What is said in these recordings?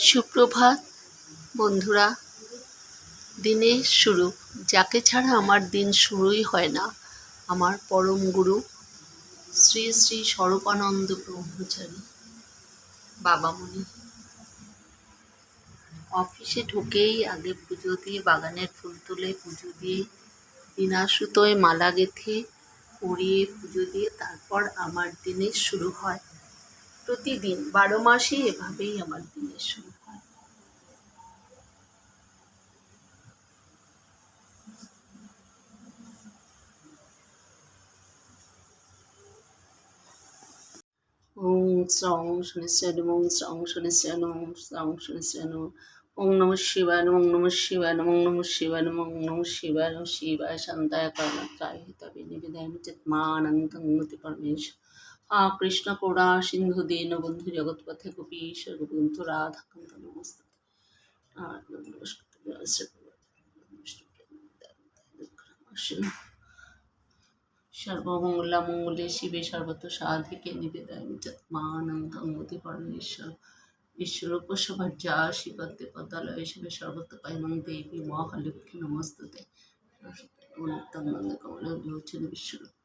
সুপ্রভাত, বন্ধুরা। দিনের শুরু। যাকে ছাড়া আমার দিন শুরুই হয় না। আমার পরম গুরু, শ্রী শ্রী স্বরূপানন্দ ব্রহ্মচারী বাবামণি। অফিসে ঢুকেই আগে পুজো দিয়ে, বাগানের ফুল তুলে পুজো দিয়ে বিনা সুতোয় মালা গেঁথে, পরিয়ে পুজো দিয়ে, তারপর আমার দিনের শুরু হয়। প্রতিদিন বারো মাসই এভাবেই আমার দিনের শুরু হয়। ওম শ্রং শনিশ্চয় নম, ওম শ্রং শনিশ্চয় নম, ওম শ্রং শনিশ্চয় নম, ওম নম শিবায় ওম নম শিবায় ওম নম শিবায় ওম নম শিবায় শিবায় শান্তায় কারণাত্রায় হিতাবে নিবেদায় চিৎমানন্দং মতি পরমেশ্বর। কৃষ্ণ করুণা সিন্ধু দীন বন্ধু জগৎপথে গোপীশ্বর গোবিন্দ রাধা কান্ত নমস্তে সর্বমঙ্গলামঙ্গলে শিবে সর্বত সাধিকে নিবেদায় যৎমানন্দং মতি পরমেশ্বর বিশ্বরূপসভার যা শিবদ্দে পদালয় শিবে সর্বত পাইমং দেবী মহালক্ষ্মী নমস্তুতে অনিত্যং নন্দ কমল বিশ্বরূপ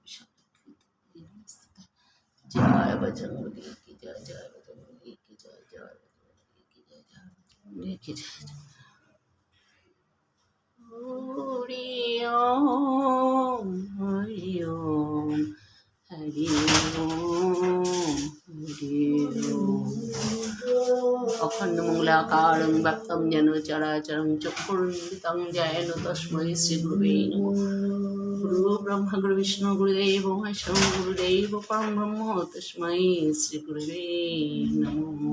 জয় বজরঙ্গলী কি জয় জয় বজরঙ্গলী কি জয় জয় বজরঙ্গলী কি জয় জয় কি জয় হরি ওম হরি ওম হরি ওম হরি অখণ্ড মঙ্গলাকারং ব্যক্তম যেন চরাচরং চক্ষুরুন্দিতং জয়ন তস্मै শ্রী গুরুবে নমঃ গুরু ব্রহ্মা গুরু বিষ্ণু গুরুদেব মহেশ্বর গুরুদেব পরম ব্রহ্ম তস্मै শ্রী গুরুবে নমঃ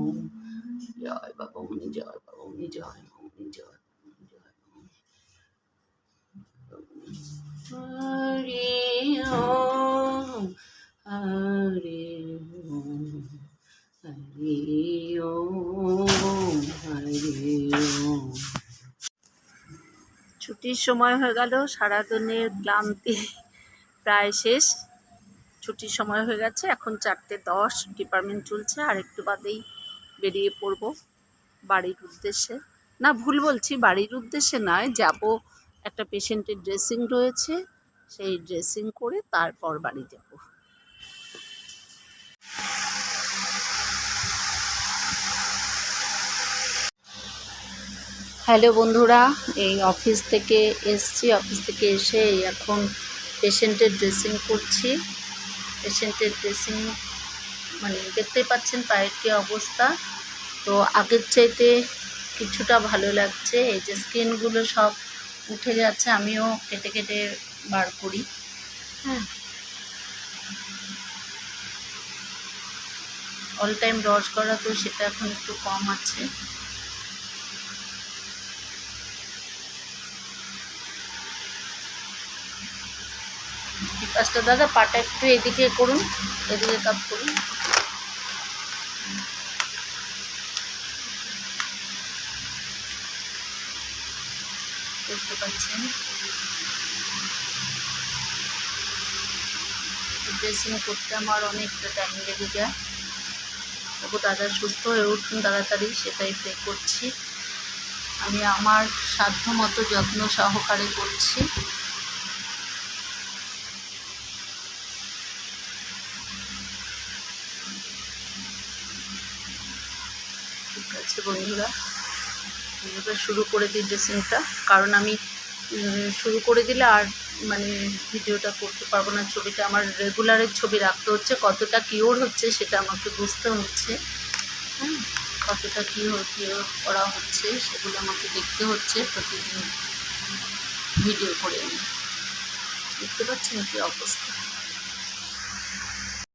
জয় বাবা মুনি জয় বাবা মুনি জয় মুনি জয় হরি ওম হরি ওম ছুটির সময় হয়ে গেল সারাদিনের ক্লান্তি প্রায় শেষ। ছুটির সময় হয়ে গেছে, এখন চারটে দশ ডিপার্টমেন্ট চলছে, আর একটু বাদেই বেরিয়ে পড়ব বাড়ির উদ্দেশ্যে। না, ভুল বলছি, বাড়ির উদ্দেশ্যে নয়, যাব একটা পেশেন্টের ড্রেসিং রয়েছে, সেই ড্রেসিং করে তারপর বাড়ি যাব। হ্যালো বন্ধুরা, এই অফিস থেকে এসছি। অফিস থেকে এসে এখন পেশেন্টের ড্রেসিং করছি। পেশেন্টের ড্রেসিং মানে দেখতেই পাচ্ছেন পায়ের কী অবস্থা। তো আগের চাইতে কিছুটা ভালো লাগছে। এই যে স্কিনগুলো সব উঠে যাচ্ছে, আমিও কেটে কেটে বার করি। হ্যাঁ। অল টাইম রস করা তো সেটা এখন একটু কম আছে। বিকাশটা দাদা পাটা একটু এদিকে করুন, এদিকে কাপ করুন। দেখতে পাচ্ছেন। ড্রেসিং করতে আমার অনেকটা টাইম লেগে যায়। তবু দাদা সুস্থ হয়ে উঠুন তাড়াতাড়ি, সেটাই প্রে করছি। আমি আমার সাধ্য মতো যত্ন সহকারে করছি। আছে বন্ধুরা। এবার শুরু করে দিই ড্রেসিংটা কারণ আমি শুরু করে দিলে আর মানে ভিডিওটা করতে পারব না। ছবিটা আমার রেগুলারের ছবি রাখতে হচ্ছে। কতটা কিওর হচ্ছে সেটা আমাকে বুঝতে হচ্ছে। হ্যাঁ কতটা কী কিওর করা হচ্ছে সেগুলো আমাকে দেখতে হচ্ছে প্রতিদিন ভিডিও করে আমি। দেখতে পাচ্ছেন কী অবস্থা?